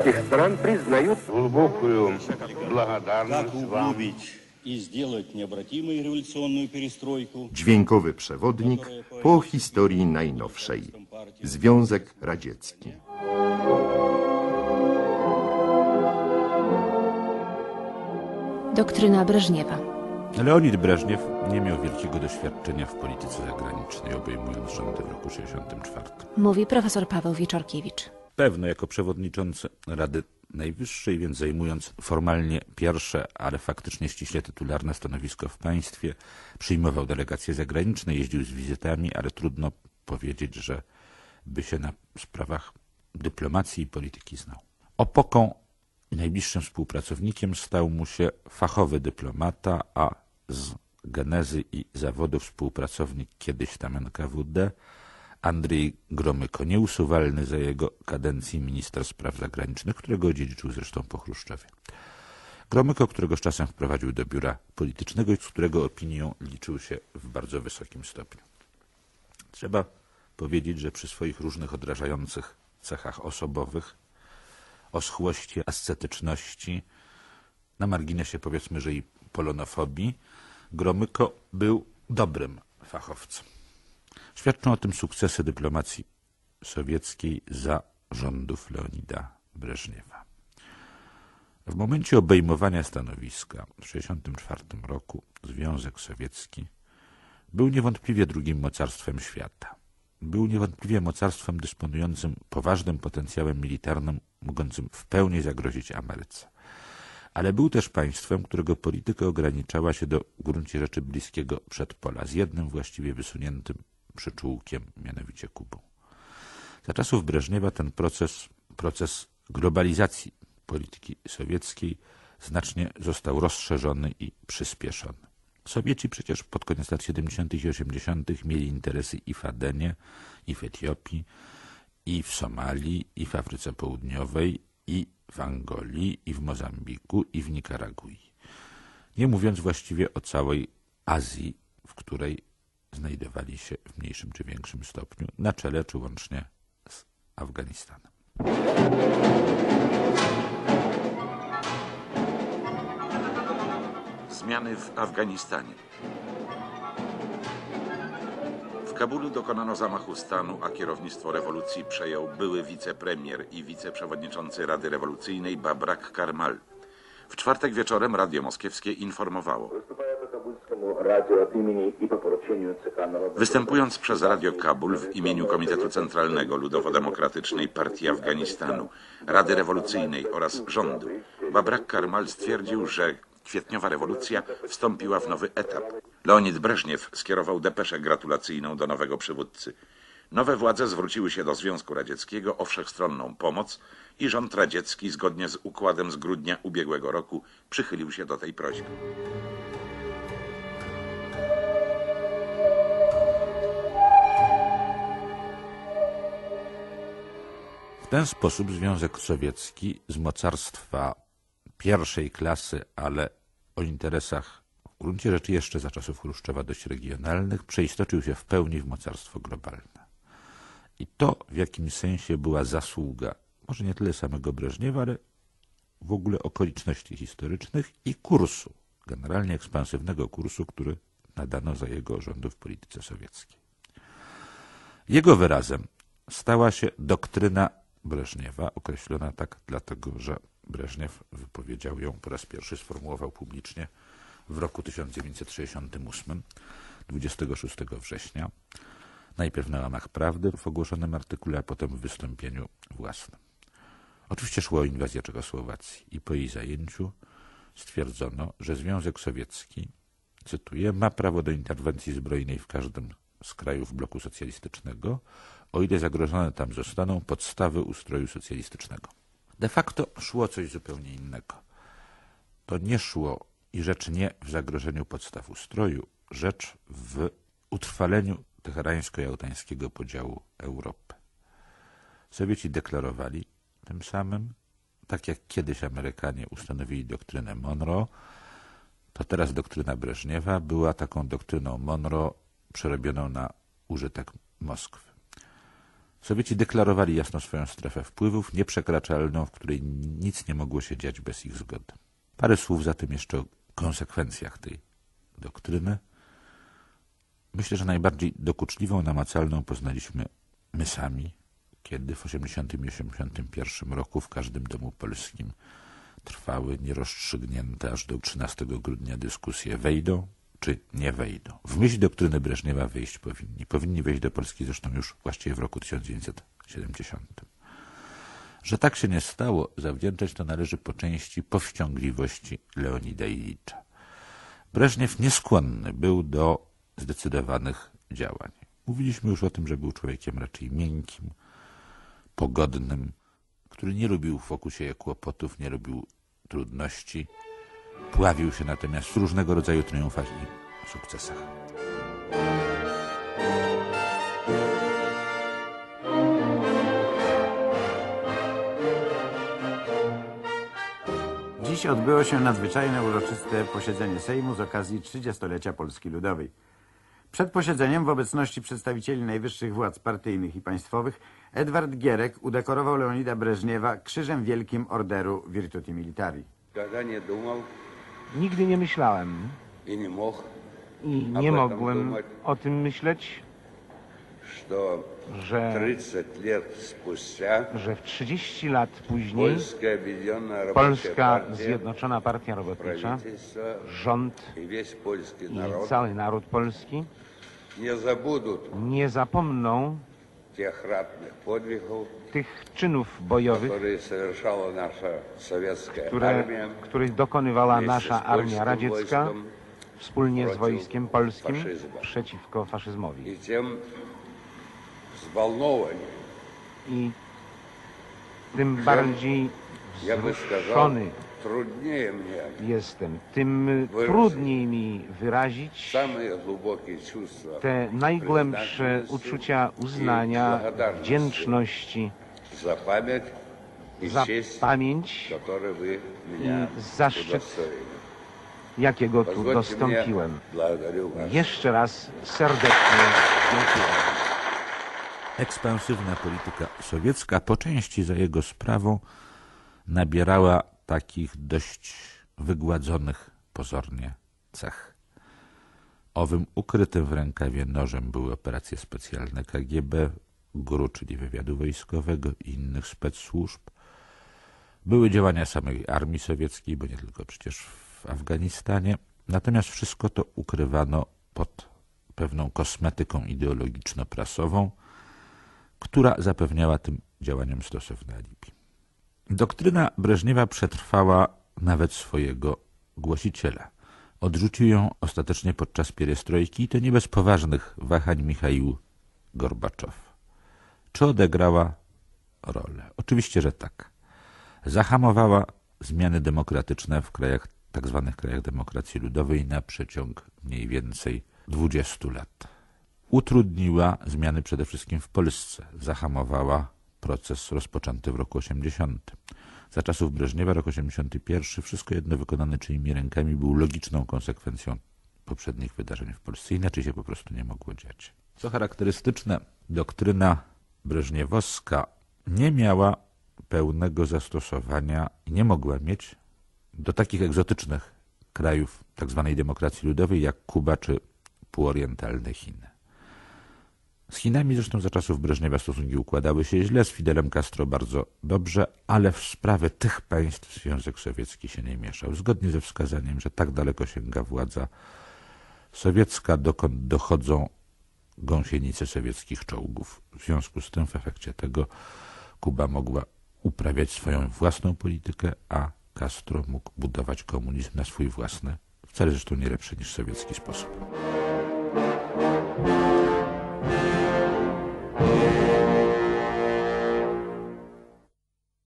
этих стран признают Глубокую благодарность вам. углубить и сделать необратимой революционную перестройку. Dźwiękowy przewodnik po historii najnowszej. Związek Radziecki. Doktryna Breżniewa. Leonid Breżniew nie miał wielkiego doświadczenia w polityce zagranicznej, obejmując rządy w roku 1964. Mówi profesor Paweł Wieczorkiewicz. Pewno jako przewodniczący Rady Najwyższej, więc zajmując formalnie pierwsze, ale faktycznie ściśle tytularne stanowisko w państwie, przyjmował delegacje zagraniczne, jeździł z wizytami, ale trudno powiedzieć, że by się na sprawach dyplomacji i polityki znał. Opoką i najbliższym współpracownikiem stał mu się fachowy dyplomata, a z genezy i zawodu współpracownik kiedyś tam NKWD, Andrzej Gromyko, nieusuwalny za jego kadencji minister spraw zagranicznych, którego odziedziczył zresztą po Chruszczowie. Gromyko, którego z czasem wprowadził do biura politycznego i z którego opinią liczył się w bardzo wysokim stopniu. Trzeba powiedzieć, że przy swoich różnych odrażających cechach osobowych, oschłości, ascetyczności, na marginesie powiedzmy, że i polonofobii, Gromyko był dobrym fachowcem. Świadczą o tym sukcesy dyplomacji sowieckiej za rządów Leonida Breżniewa. W momencie obejmowania stanowiska w 1964 roku Związek Sowiecki był niewątpliwie drugim mocarstwem świata. Był niewątpliwie mocarstwem dysponującym poważnym potencjałem militarnym, mogącym w pełni zagrozić Ameryce. Ale był też państwem, którego polityka ograniczała się do w gruncie rzeczy bliskiego przedpola, z jednym właściwie wysuniętym przyczółkiem, mianowicie Kubą. Za czasów Breżniewa ten proces, proces globalizacji polityki sowieckiej znacznie został rozszerzony i przyspieszony. Sowieci przecież pod koniec lat 70. i 80. mieli interesy i w Adenie, i w Etiopii, i w Somalii, i w Afryce Południowej, i w Angolii, i w Mozambiku, i w Nikaragui. Nie mówiąc właściwie o całej Azji, w której znajdowali się w mniejszym czy większym stopniu na czele czy łącznie z Afganistanem. Zmiany w Afganistanie. W Kabulu dokonano zamachu stanu, a kierownictwo rewolucji przejął były wicepremier i wiceprzewodniczący Rady Rewolucyjnej Babrak Karmal. W czwartek wieczorem Radio Moskiewskie informowało. Występując przez Radio Kabul w imieniu Komitetu Centralnego Ludowo-Demokratycznej Partii Afganistanu, Rady Rewolucyjnej oraz rządu, Babrak Karmal stwierdził, że kwietniowa rewolucja wstąpiła w nowy etap. Leonid Breżniew skierował depeszę gratulacyjną do nowego przywódcy. Nowe władze zwróciły się do Związku Radzieckiego o wszechstronną pomoc i rząd radziecki zgodnie z układem z grudnia ubiegłego roku przychylił się do tej prośby. Ten sposób Związek Sowiecki z mocarstwa pierwszej klasy, ale o interesach w gruncie rzeczy jeszcze za czasów Chruszczowa dość regionalnych, przeistoczył się w pełni w mocarstwo globalne. I to w jakimś sensie była zasługa, może nie tyle samego Breżniewa, ale w ogóle okoliczności historycznych i kursu, generalnie ekspansywnego kursu, który nadano za jego rządu w polityce sowieckiej. Jego wyrazem stała się doktryna Breżniewa, określona tak dlatego, że Breżniew wypowiedział ją po raz pierwszy, sformułował publicznie w roku 1968, 26 września, najpierw na łamach prawdy w ogłoszonym artykule, a potem w wystąpieniu własnym. Oczywiście szło o inwazję Czechosłowacji i po jej zajęciu stwierdzono, że Związek Sowiecki, cytuję, ma prawo do interwencji zbrojnej w każdym z krajów bloku socjalistycznego, o ile zagrożone tam zostaną podstawy ustroju socjalistycznego. De facto szło coś zupełnie innego. To nie szło i rzecz nie w zagrożeniu podstaw ustroju, rzecz w utrwaleniu teherańsko-jałtańskiego podziału Europy. Sowieci deklarowali tym samym, tak jak kiedyś Amerykanie ustanowili doktrynę Monroe, to teraz doktryna Breżniewa była taką doktryną Monroe przerobioną na użytek Moskwy. Sowieci deklarowali jasno swoją strefę wpływów, nieprzekraczalną, w której nic nie mogło się dziać bez ich zgody. Parę słów zatem jeszcze o konsekwencjach tej doktryny. Myślę, że najbardziej dokuczliwą, namacalną poznaliśmy my sami, kiedy w 80 i 81 roku w każdym domu polskim trwały nierozstrzygnięte aż do 13 grudnia dyskusje wejdą czy nie wejdą. W myśl doktryny Breżniewa wejść powinni. Powinni wejść do Polski zresztą już właściwie w roku 1970. Że tak się nie stało, zawdzięczać to należy po części powściągliwości Leonida Ilicza. Breżniew nieskłonny był do zdecydowanych działań. Mówiliśmy już o tym, że był człowiekiem raczej miękkim, pogodnym, który nie lubił wokół siebie kłopotów, nie lubił trudności. Pławił się natomiast w różnego rodzaju triumfach i sukcesach. Dziś odbyło się nadzwyczajne uroczyste posiedzenie Sejmu z okazji 30-lecia Polski Ludowej. Przed posiedzeniem w obecności przedstawicieli najwyższych władz partyjnych i państwowych Edward Gierek udekorował Leonida Breżniewa Krzyżem Wielkim Orderu Virtuti Militari. Gaganie dumą Nigdy nie myślałem. I nie mógł, i nie mogłem o tym myśleć, że, że w 30 lat później Polska Zjednoczona Partia Robotnicza, rząd i cały naród polski nie zapomną tych czynów bojowych, które, których dokonywała nasza armia radziecka wspólnie z wojskiem polskim przeciwko faszyzmowi. I tym bardziej wzruszony труднее мне jestem, tym Wyrazić. trudniej mi wyrazić самые глубокие чувства te najgłębsze uczucia uznania, wdzięczności за память и za честь, pamięć, которой вы меня i zaszczyt, удостоили. jakiego tu Позвольте мне, dostąpiłem. благодарю вас. Jeszcze raz serdecznie dziękuję. Ekspansywna polityka sowiecka po części za jego sprawą nabierała takich dość wygładzonych pozornie cech. Owym ukrytym w rękawie nożem były operacje specjalne KGB, GRU, czyli wywiadu wojskowego i innych specsłużb. Były działania samej armii sowieckiej, bo nie tylko przecież w Afganistanie. Natomiast wszystko to ukrywano pod pewną kosmetyką ideologiczno-prasową, która zapewniała tym działaniom stosowne alibi. Doktryna Breżniewa przetrwała nawet swojego głosiciela. Odrzucił ją ostatecznie podczas pierestrojki i to nie bez poważnych wahań Michaił Gorbaczow. Czy odegrała rolę? Oczywiście, że tak. Zahamowała zmiany demokratyczne w krajach, tak zwanych krajach demokracji ludowej na przeciąg mniej więcej 20 lat utrudniła zmiany przede wszystkim w Polsce, zahamowała proces rozpoczęty w roku 80. Za czasów Breżniewa, rok 81, wszystko jedno wykonane czyimi rękami był logiczną konsekwencją poprzednich wydarzeń w Polsce. Inaczej się po prostu nie mogło dziać. Co charakterystyczne, doktryna breżniewowska nie miała pełnego zastosowania i nie mogła mieć do takich egzotycznych krajów tzw. demokracji ludowej jak Kuba czy półorientalne Chiny. Z Chinami zresztą za czasów Breżniewa stosunki układały się źle, z Fidelem Castro bardzo dobrze, ale w sprawy tych państw Związek Sowiecki się nie mieszał. Zgodnie ze wskazaniem, że tak daleko sięga władza sowiecka, dokąd dochodzą gąsienice sowieckich czołgów. W związku z tym w efekcie tego Kuba mogła uprawiać swoją własną politykę, a Castro mógł budować komunizm na swój własny, wcale zresztą nie lepszy niż sowiecki sposób.